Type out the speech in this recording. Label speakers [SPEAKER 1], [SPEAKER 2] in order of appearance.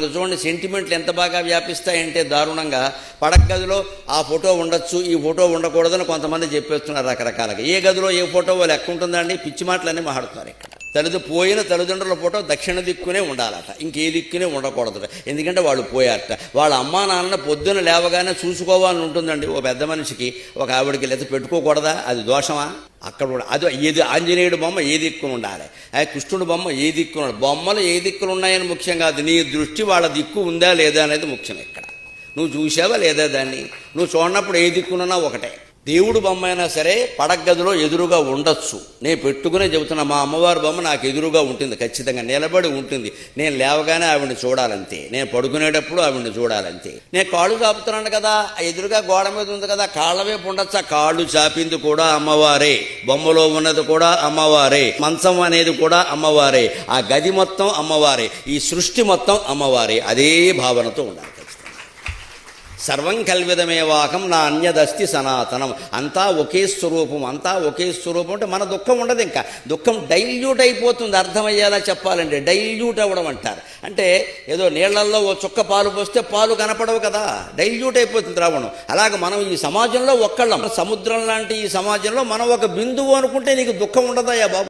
[SPEAKER 1] మనకు చూడండి సెంటిమెంట్లు ఎంత బాగా వ్యాపిస్తాయంటే దారుణంగా. పడక గదిలో ఆ ఫోటో ఉండొచ్చు ఈ ఫోటో ఉండకూడదని కొంతమంది చెప్పేస్తున్నారు రకరకాలుగా. ఏ గదిలో ఏ ఫోటో లెక్క ఉంటుందండి పిచ్చి మాటలన్నీ మాట్లాడుతున్నారు ఇక్కడ. తల్లిద పోయిన తల్లిదండ్రుల ఫోటో దక్షిణ దిక్కునే ఉండాలట. ఇంకే దిక్కునే ఉండకూడదు. ఎందుకంటే వాళ్ళు పోయారట. వాళ్ళ అమ్మా నాన్న పొద్దున లేవగానే చూసుకోవాలని ఉంటుందండి ఓ పెద్ద మనిషికి. ఒక ఆవిడకి లేదా పెట్టుకోకూడదా? అది దోషమా? అక్కడ కూడా అది ఏది ఆంజనేయుడు బొమ్మ ఏ దిక్కున ఉండాలి. ఆ కృష్ణుడు బొమ్మ ఏ దిక్కున బొమ్మలు ఏ దిక్కులు ఉన్నాయని ముఖ్యం కాదు. నీ దృష్టి వాళ్ళ దిక్కు ఉందా లేదా అనేది ముఖ్యం ఇక్కడ. నువ్వు చూసావా లేదా దాన్ని? నువ్వు చూడనప్పుడు ఏ దిక్కునున్నా ఒకటే. దేవుడు బొమ్మ అయినా సరే పడగదిలో ఎదురుగా ఉండొచ్చు. నేను పెట్టుకునే చెబుతున్నా మా అమ్మవారి బొమ్మ నాకు ఎదురుగా ఉంటుంది ఖచ్చితంగా నిలబడి ఉంటుంది. నేను లేవగానే ఆవిడని చూడాలంతే. నేను పడుకునేటప్పుడు ఆవిడని చూడాలంతే. నేను కాళ్ళు చాపుతున్నాను కదా ఆ ఎదురుగా గోడ మీద ఉంది కదా కాళ్ళ వైపు ఉండొచ్చా? ఆ కాళ్ళు చాపింది కూడా అమ్మవారే. బొమ్మలో ఉన్నది కూడా అమ్మవారే. మంచం అనేది కూడా అమ్మవారే. ఆ గది మొత్తం అమ్మవారే. ఈ సృష్టి మొత్తం అమ్మవారే. అదే భావనతో ఉండాలి. సర్వం కల్విదమేవాకం నా అన్యదస్తి సనాతనం. అంతా ఒకే స్వరూపం అంతా ఒకే స్వరూపం అంటే మన దుఃఖం ఉండదు ఇంకా. దుఃఖం డైల్యూట్ అయిపోతుంది అర్థమయ్యేలా చెప్పాలండి డైల్యూట్ అవ్వడం అంటారు. అంటే ఏదో నీళ్ళల్లో ఓ చుక్క పాలు పోస్తే పాలు కనపడవు కదా. డైల్యూట్ అయిపోతుంది ద్రావణం అలాగే మనం ఈ సమాజంలో ఒక్కళ్ళం. సముద్రం లాంటి ఈ సమాజంలో మనం ఒక బిందువు అనుకుంటే నీకు దుఃఖం ఉండదయ్యా బాబు.